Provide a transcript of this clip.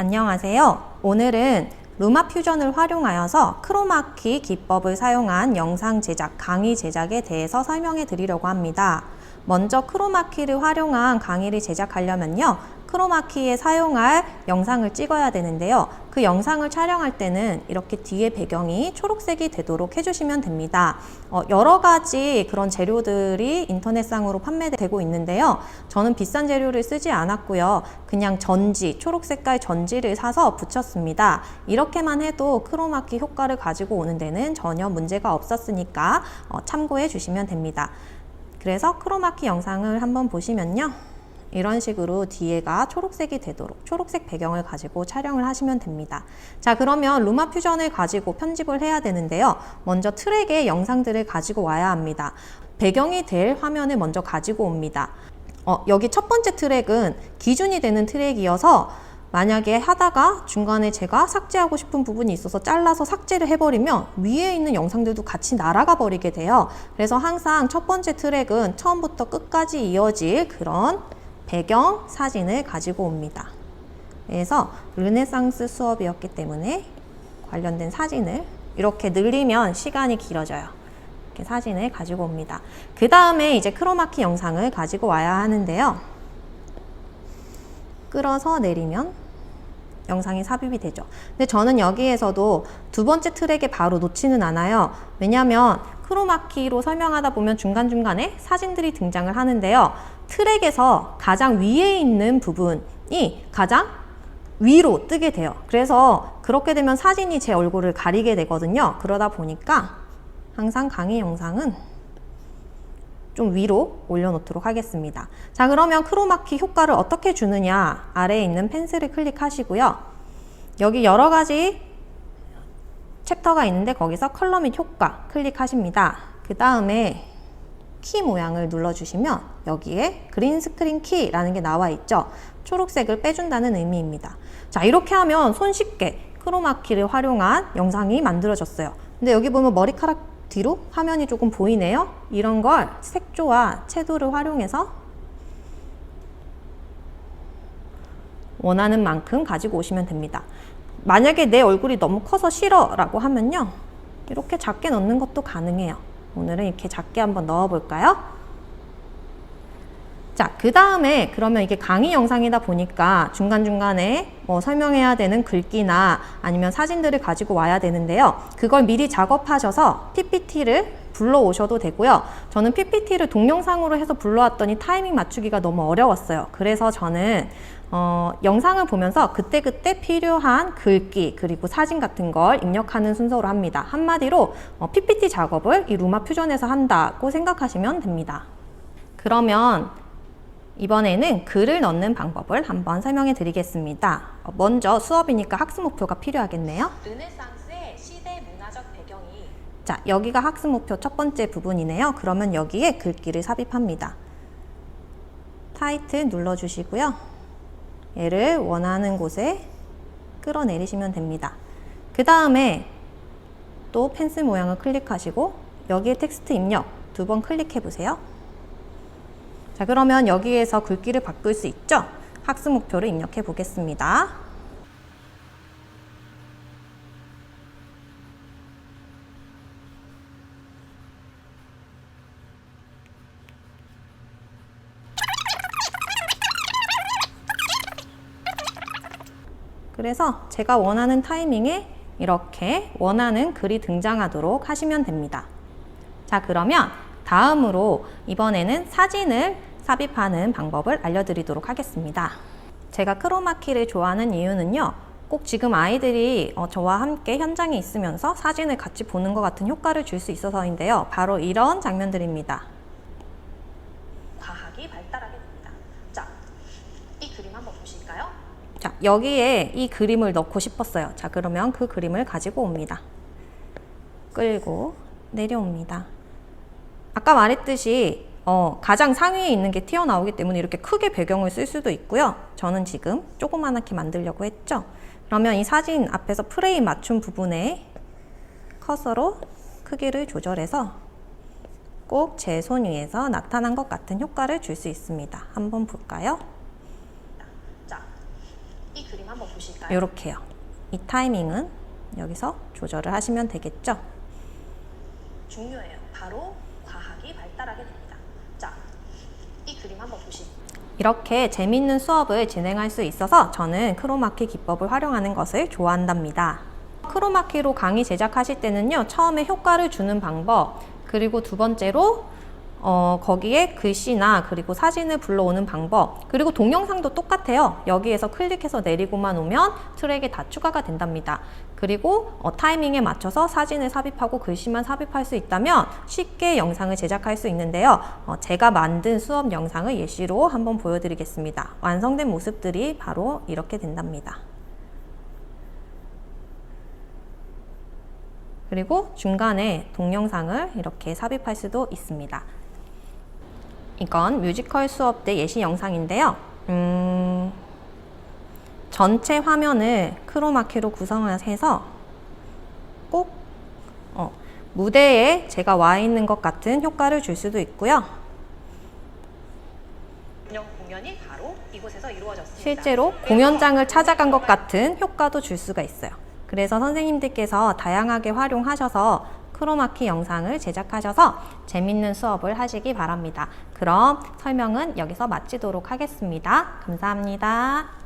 안녕하세요. 오늘은 루마 퓨전을 활용하여서 크로마키 기법을 사용한 영상 제작, 강의 제작에 대해서 설명해 드리려고 합니다. 먼저 크로마키를 활용한 강의를 제작하려면요. 크로마키에 사용할 영상을 찍어야 되는데요. 그 영상을 촬영할 때는 이렇게 뒤에 배경이 초록색이 되도록 해주시면 됩니다. 어, 여러 가지 그런 재료들이 인터넷상으로 판매되고 있는데요. 저는 비싼 재료를 쓰지 않았고요. 그냥 전지, 초록 색깔 전지를 사서 붙였습니다. 이렇게만 해도 크로마키 효과를 가지고 오는 데는 전혀 문제가 없었으니까 어, 참고해 주시면 됩니다. 그래서 크로마키 영상을 한번 보시면요. 이런 식으로 뒤에가 초록색이 되도록 초록색 배경을 가지고 촬영을 하시면 됩니다. 자, 그러면 루마 퓨전을 가지고 편집을 해야 되는데요. 먼저 트랙의 영상들을 가지고 와야 합니다. 배경이 될 화면을 먼저 가지고 옵니다. 어, 여기 첫 번째 트랙은 기준이 되는 트랙이어서 만약에 하다가 중간에 제가 삭제하고 싶은 부분이 있어서 잘라서 삭제를 해버리면 위에 있는 영상들도 같이 날아가 버리게 돼요. 그래서 항상 첫 번째 트랙은 처음부터 끝까지 이어질 그런 배경 사진을 가지고 옵니다. 그래서 르네상스 수업이었기 때문에 관련된 사진을 이렇게 늘리면 시간이 길어져요. 이렇게 사진을 가지고 옵니다. 그 다음에 이제 크로마키 영상을 가지고 와야 하는데요. 끌어서 내리면 영상이 삽입이 되죠. 근데 저는 여기에서도 두 번째 트랙에 바로 놓지는 않아요. 왜냐하면 크로마키로 설명하다 보면 중간중간에 사진들이 등장을 하는데요. 트랙에서 가장 위에 있는 부분이 가장 위로 뜨게 돼요. 그래서 그렇게 되면 사진이 제 얼굴을 가리게 되거든요. 그러다 보니까 항상 강의 영상은 좀 위로 올려놓도록 하겠습니다. 자, 그러면 크로마키 효과를 어떻게 주느냐? 아래에 있는 펜슬을 클릭하시고요. 여기 여러 가지 챕터가 있는데 거기서 컬러 및 효과 클릭하십니다. 그 다음에 키 모양을 눌러주시면 여기에 그린 스크린 키라는 게 나와 있죠. 초록색을 빼준다는 의미입니다. 자, 이렇게 하면 손쉽게 크로마키를 활용한 영상이 만들어졌어요. 근데 여기 보면 머리카락 뒤로 화면이 조금 보이네요. 이런 걸 색조와 채도를 활용해서 원하는 만큼 가지고 오시면 됩니다. 만약에 내 얼굴이 너무 커서 싫어 라고 하면요. 이렇게 작게 넣는 것도 가능해요. 오늘은 이렇게 작게 한번 넣어 볼까요? 자, 그 다음에 그러면 이게 강의 영상이다 보니까 중간중간에 뭐 설명해야 되는 글귀나 아니면 사진들을 가지고 와야 되는데요. 그걸 미리 작업하셔서 PPT를 불러오셔도 되고요. 저는 PPT를 동영상으로 해서 불러왔더니 타이밍 맞추기가 너무 어려웠어요. 그래서 저는 어, 영상을 보면서 그때그때 필요한 글귀 그리고 사진 같은 걸 입력하는 순서로 합니다. 한마디로 어, PPT 작업을 이 루마 퓨전에서 한다고 생각하시면 됩니다. 그러면 이번에는 글을 넣는 방법을 한번 설명해 드리겠습니다. 어, 먼저 수업이니까 학습 목표가 필요하겠네요. 르네상스의 시대 문화적 배경이 자, 여기가 학습 목표 첫 번째 부분이네요. 그러면 여기에 글귀를 삽입합니다. 타이틀 눌러주시고요. 얘를 원하는 곳에 끌어내리시면 됩니다. 그 다음에 또 펜슬 모양을 클릭하시고 여기에 텍스트 입력 두 번 클릭해 보세요. 자, 그러면 여기에서 글귀를 바꿀 수 있죠? 학습 목표를 입력해 보겠습니다. 그래서 제가 원하는 타이밍에 이렇게 원하는 글이 등장하도록 하시면 됩니다. 자, 그러면 다음으로 이번에는 사진을 삽입하는 방법을 알려드리도록 하겠습니다. 제가 크로마키를 좋아하는 이유는요. 꼭 지금 아이들이 어, 저와 함께 현장에 있으면서 사진을 같이 보는 것 같은 효과를 줄 수 있어서인데요. 바로 이런 장면들입니다. 과학이 발달하게 됩니다. 자, 이 그림 한번 보실까요? 자, 여기에 이 그림을 넣고 싶었어요. 자, 그러면 그 그림을 가지고 옵니다. 끌고 내려옵니다. 아까 말했듯이 어, 가장 상위에 있는 게 튀어나오기 때문에 이렇게 크게 배경을 쓸 수도 있고요. 저는 지금 조그만하게 만들려고 했죠. 그러면 이 사진 앞에서 프레임 맞춤 부분에 커서로 크기를 조절해서 꼭 제 손 위에서 나타난 것 같은 효과를 줄 수 있습니다. 한번 볼까요? 자, 이 그림 한번 보실까요? 이렇게요. 이 타이밍은 여기서 조절을 하시면 되겠죠? 중요해요. 바로 과학이 발달하게 됩니다. 그림 한번 보실까요? 이렇게 재미있는 수업을 진행할 수 있어서 저는 크로마키 기법을 활용하는 것을 좋아한답니다. 크로마키로 강의 제작하실 때는요, 처음에 효과를 주는 방법, 그리고 두 번째로 어, 거기에 글씨나 그리고 사진을 불러오는 방법, 그리고 동영상도 똑같아요. 여기에서 클릭해서 내리고만 오면 트랙에 다 추가가 된답니다. 그리고 어, 타이밍에 맞춰서 사진을 삽입하고 글씨만 삽입할 수 있다면 쉽게 영상을 제작할 수 있는데요. 어, 제가 만든 수업 영상을 예시로 한번 보여드리겠습니다. 완성된 모습들이 바로 이렇게 된답니다. 그리고 중간에 동영상을 이렇게 삽입할 수도 있습니다. 이건 뮤지컬 수업 때 예시 영상인데요. 음, 전체 화면을 크로마키로 구성해서 꼭 어, 무대에 제가 와 있는 것 같은 효과를 줄 수도 있고요. 공연이 바로 이곳에서 이루어졌습니다. 실제로 공연장을 찾아간 것 같은 효과도 줄 수가 있어요. 그래서 선생님들께서 다양하게 활용하셔서 크로마키 영상을 제작하셔서 재밌는 수업을 하시기 바랍니다. 그럼 설명은 여기서 마치도록 하겠습니다. 감사합니다.